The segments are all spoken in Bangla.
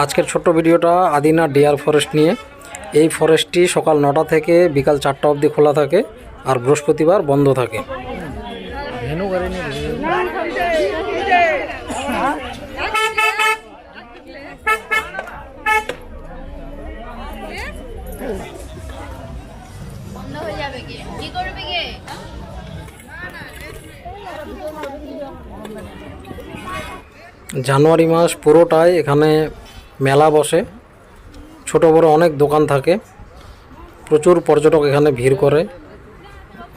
আজকের ছোট্ট ভিডিওটা আদিনা ডিয়ার ফরেস্ট নিয়ে। এই ফরেস্টটি সকাল নটা থেকে বিকাল চারটা অবধি খোলা থাকে আর বৃহস্পতিবার বন্ধ থাকে। জানুয়ারি মাস পুরোটাই এখানে মেলা বসে। ছোট বড় অনেক দোকান থাকে। প্রচুর পর্যটক এখানে ভিড় করে,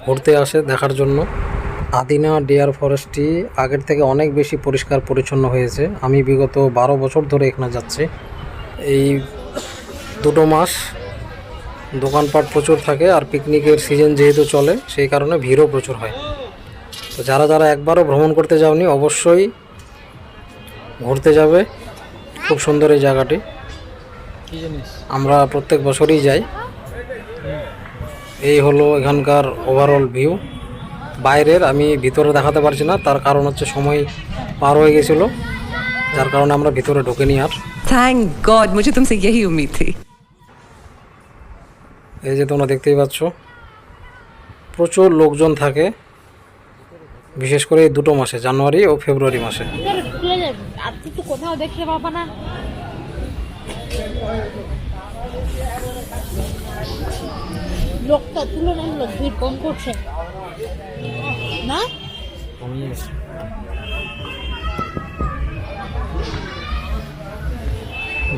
ঘুরতে আসে দেখার জন্য। আদিনা ডিয়ার ফরেস্টটি আগের থেকে অনেক বেশি পরিষ্কার পরিচ্ছন্ন হয়েছে। আমি বিগত বারো বছর ধরে এখানে যাচ্ছি। এই দুটো মাস দোকানপাট প্রচুর থাকে আর পিকনিকের সিজন যেহেতু চলে, সেই কারণে ভিড়ও প্রচুর হয়। তো যারা যারা একবারও ভ্রমণ করতে যাওনি, অবশ্যই ঘুরতে যাবে। খুব সুন্দর এই জায়গাটি। আমরা প্রত্যেক বছরই যাই। এই হলো এখানকার ওভারঅল ভিউ বাইরের আমি ভিতরে দেখাতে পারছি না তার কারণ হচ্ছে সময় পার হয়ে গেছিল। যার কারণে আমরা ভিতরে ঢুকিনি আর। থ্যাংক গড মুঝে তুমসে ইয়েহি উম্মীদ থি এই যে তোমরা দেখতেই পাচ্ছ প্রচুর লোকজন থাকে। বিশেষ করে এই দুটো মাসে জানুয়ারি ও ফেব্রুয়ারি মাসে। তো কোথাও দেখতে পাবা না। লোকটা তুলনামূলক ভিড় কম করছে। না?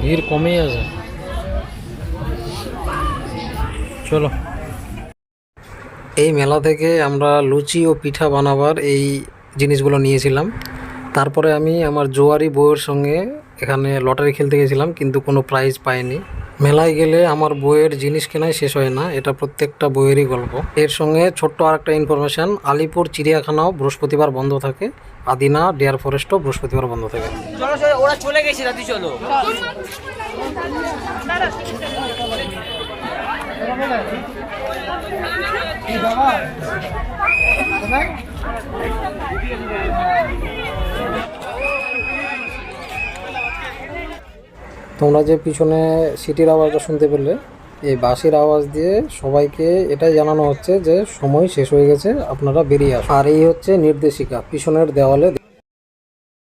ভিড় কমেই আছে। চলো। এই মেলা থেকে আমরা লুচি ও পিঠা বানাবার এই জিনিসগুলো নিয়েছিলাম তারপরে আমি আমার জোয়ারি বউয়ের সঙ্গে এখানে লটারি খেলতে গেছিলাম কিন্তু কোনো প্রাইজ পাইনি মেলায় গেলে আমার বইয়ের জিনিস কেনাই শেষ হয় না এটা প্রত্যেকটা বইয়েরই গল্প এর সঙ্গে ছোট্ট আরেকটা ইনফরমেশন আলিপুর চিড়িয়াখানাও বৃহস্পতিবার বন্ধ থাকে আদিনা ডিয়ার ফরেস্টও বৃহস্পতিবার বন্ধ থাকে চলো চলো ওরা চলে গেছে চলো তোমরা যে পিছনে সিটির আওয়াজটা শুনতে পেলে, এই বাঁশির আওয়াজ দিয়ে সবাইকে এটাই জানানো হচ্ছে যে সময় শেষ হয়ে গেছে, আপনারা বেরিয়ে আসুন। আর এই হচ্ছে নির্দেশিকা, পিছনের দেওয়ালে